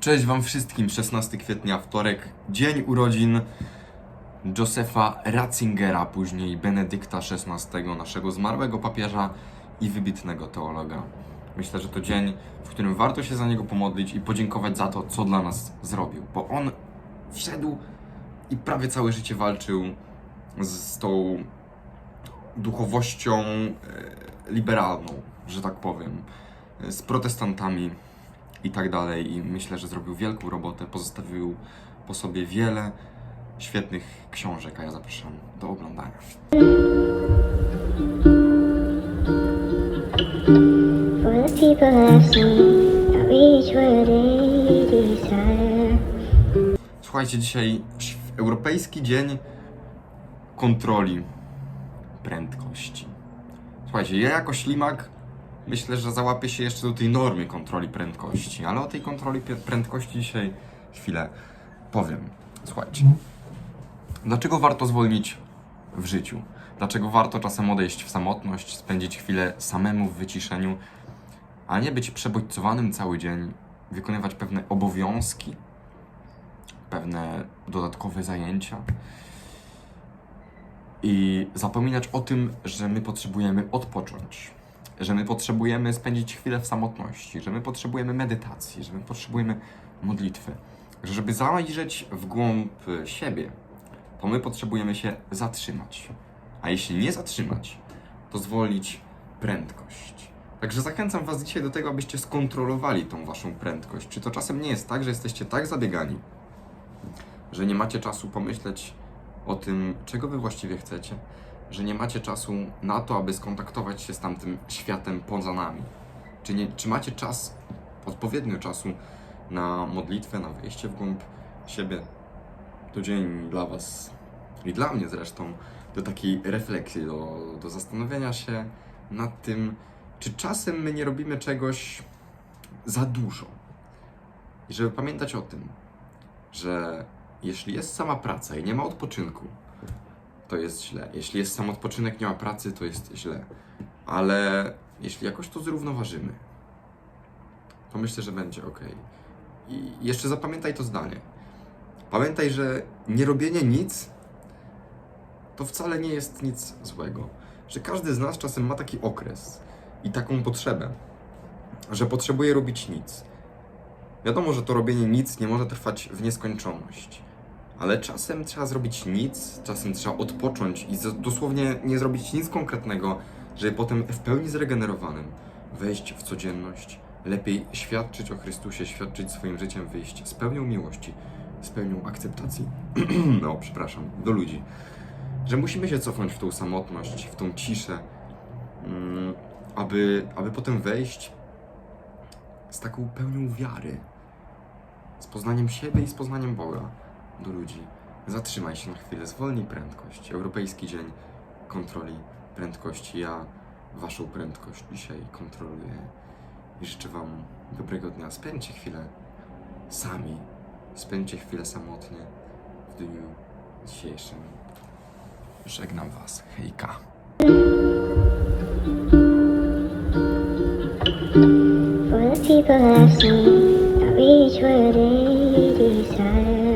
Cześć Wam wszystkim, 16 kwietnia, wtorek, dzień urodzin Josefa Ratzingera, później Benedykta XVI, naszego zmarłego papieża i wybitnego teologa. Myślę, że to dzień, w którym warto się za niego pomodlić i podziękować za to, co dla nas zrobił, bo on wszedł i prawie całe życie walczył z, tą duchowością e, liberalną, że tak powiem, z protestantami i tak dalej. I myślę, że zrobił wielką robotę, pozostawił po sobie wiele świetnych książek, a ja zapraszam do oglądania. People seen, reach they desire. Słuchajcie, dzisiaj Europejski Dzień Kontroli Prędkości. Słuchajcie, ja jako ślimak myślę, że załapię się jeszcze do tej normy kontroli prędkości, ale o tej kontroli prędkości dzisiaj chwilę powiem. Słuchajcie, dlaczego warto zwolnić w życiu? Dlaczego warto czasem odejść w samotność, spędzić chwilę samemu w wyciszeniu, a nie być przebodźcowanym cały dzień, wykonywać pewne obowiązki, pewne dodatkowe zajęcia i zapominać o tym, że my potrzebujemy odpocząć, że my potrzebujemy spędzić chwilę w samotności, że my potrzebujemy medytacji, że my potrzebujemy modlitwy, że żeby zajrzeć w głąb siebie, to my potrzebujemy się zatrzymać. A jeśli nie zatrzymać, to zwolnić prędkość. Także zachęcam Was dzisiaj do tego, abyście skontrolowali tą Waszą prędkość. Czy to czasem nie jest tak, że jesteście tak zabiegani, że nie macie czasu pomyśleć o tym, czego wy właściwie chcecie, że nie macie czasu na to, aby skontaktować się z tamtym światem poza nami. Czy, nie, czy macie czas, odpowiednio czasu na modlitwę, na wejście w głąb siebie? To dzień dla Was i dla mnie zresztą do takiej refleksji, do, do zastanowienia się nad tym, czy czasem my nie robimy czegoś za dużo. I żeby pamiętać o tym, że jeśli jest sama praca i nie ma odpoczynku, to jest źle. Jeśli jest sam odpoczynek, nie ma pracy, to jest źle. Ale jeśli jakoś to zrównoważymy, to myślę, że będzie ok. I jeszcze zapamiętaj to zdanie. Pamiętaj, że nie robienie nic to wcale nie jest nic złego. Że każdy z nas czasem ma taki okres i taką potrzebę, że potrzebuje robić nic. Wiadomo, że to robienie nic nie może trwać w nieskończoność, ale czasem trzeba zrobić nic, czasem trzeba odpocząć i dosłownie nie zrobić nic konkretnego, żeby potem w pełni zregenerowanym wejść w codzienność, lepiej świadczyć o Chrystusie, świadczyć swoim życiem, wyjść z pełnią miłości, z pełnią akceptacji. no, przepraszam, do ludzi. Że musimy się cofnąć w tą samotność, w tą ciszę, mm, aby, aby potem wejść z taką pełnią wiary, z poznaniem siebie i z poznaniem Boga do ludzi. Zatrzymaj się na chwilę, zwolnij prędkość. Europejski Dzień Kontroli Prędkości. Ja Waszą prędkość dzisiaj kontroluję i życzę Wam dobrego dnia. Spędźcie chwilę sami, spędźcie chwilę samotnie w dniu dzisiejszym. Żegnam Was. Hejka. People I've I reach.